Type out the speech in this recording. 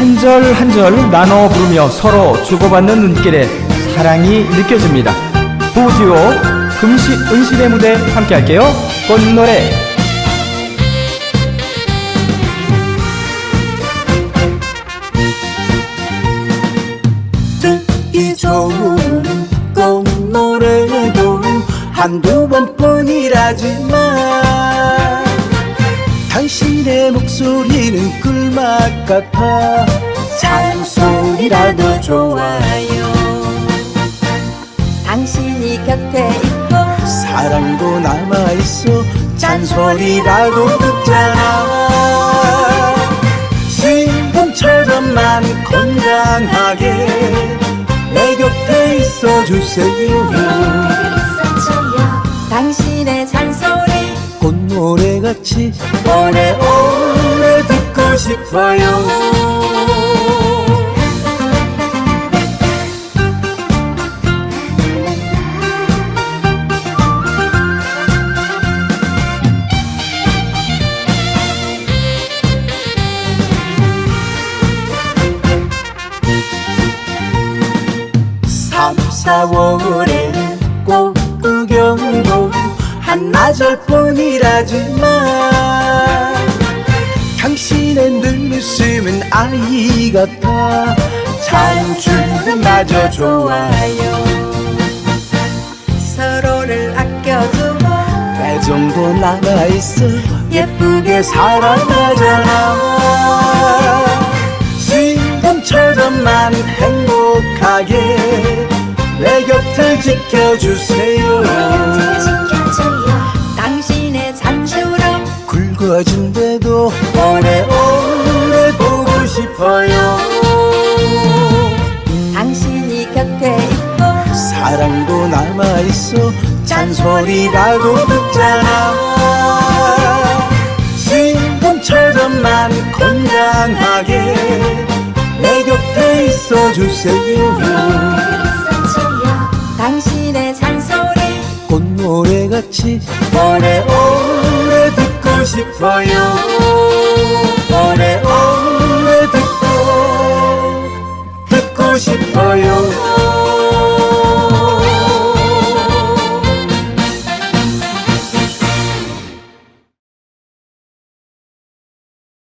한 절 한 절 나눠 부르며 서로 주고받는 눈길에 사랑이 느껴집니다. 부부 듀오 금시 은실의 무대 함께 할게요. 꽃노래 듣기 좋은 꽃노래도 한두 번뿐이라지만 당신의 목소리는 꿀맛 같아. 잔소리라도 좋아요. 당신이 곁에 있고 사랑도 남아있어. 잔소리라도 듣잖아. 지금처럼만 건강하게 내 곁에 있어주세요 같이 오래오래 듣고 싶어요. 삼, 사월에 꽃 구경도 한나절뿐이라지만 당신의 눈 웃음은 아이 같아 잔줄마저 좋아요. 서로를 아껴주고 애정도 남아있어 예쁘게 살아가잖아. 지금처럼만 행복하게 내 곁을 지켜주세요 굵어진데도 오래오래 보고 싶어요. 당신이 곁에 있고 사랑도 남아있어 잔소리라도 듣잖아. 지금처럼만 건강하게 내 곁에 있어주세요. 당신의 잔소리 꽃노래같이 오래오래 싶어요. 오래오래 듣고 듣고 싶어요.